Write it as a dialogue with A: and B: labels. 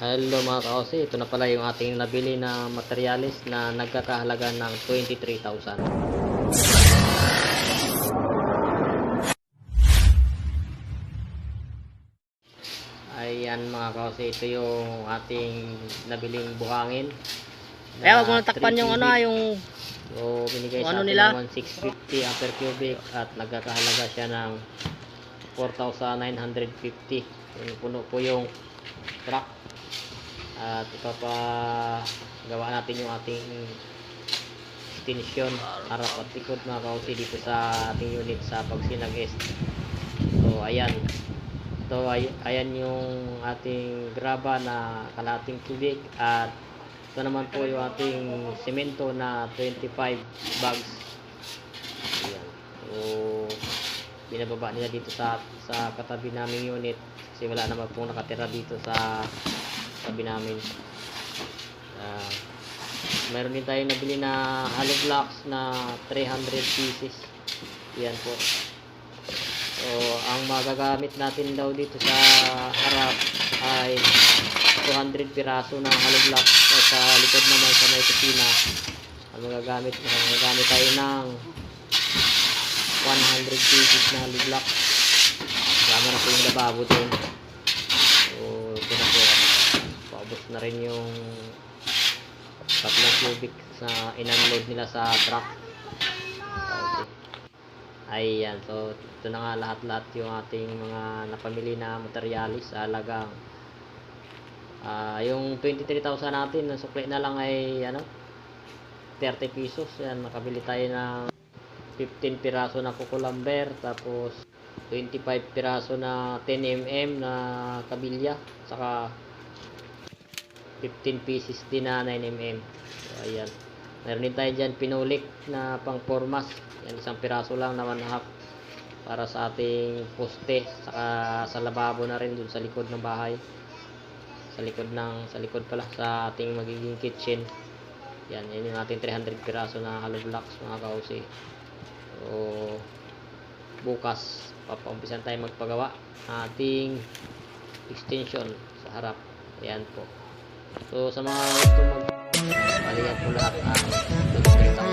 A: Hello mga kaosi, ito na pala yung ating nabili na materialis na nagkakahalaga ng 23,000. Ayan mga kaosi, ito yung ating nabiling buhangin.
B: Kaya wag mo
A: na
B: na takpan
A: 3
B: yung ano,
A: cubic.
B: yung
A: So, binigay sa
B: ano nila?
A: naman 650 ampere cubic at nagkakahalaga siya ng 4,950. Yung puno po yung truck. At ipapa gawa natin yung ating extension harap at likod mga kausi dito sa ating unit sa Pagsinag East. So, ayan. Ito, ay, ayan yung ating graba na kalating cubic at ito naman po yung ating semento na 25 bags. Ayan. So, binababa nila dito sa sa katabi naming unit kasi wala naman pong nakatira dito sa tabi namin. Ah, meron din tayong nabili na hollow blocks na 300 pieces. Yan po. So, ang magagamit natin daw dito sa harap ay 200 piraso ng hollow block at sa likod naman sa may kusina ang magagamit magagamit tayo ng 100 pieces na hollow block kasama na po yung lababo din so ito na po paubos na rin yung tatlong cubic sa in-unload nila sa truck. Okay. Ayan, so ito na nga lahat-lahat yung ating mga napamili na materialis sa halagang ah yung 23,000 natin na sukli na lang ay ano 30 pesos. Yan nakabili tayo ng 15 piraso na kukulamber tapos 25 piraso na 10mm na kabilya saka 15 pieces din na 9mm so ayan. Meron din tayo dyan pinulik na pang formas yan isang piraso lang na 1 half para sa ating poste saka sa lababo na rin dun sa likod ng bahay. Sa likod ng sa likod pala sa ating magiging kitchen. Yan yan yung ating 300 piraso na hollow blocks mga kausi so bukas papaumpisan tayo magpagawa ng ating extension sa harap. Ayan po so sa mga gusto mag balikan po lahat ang 23,000 na material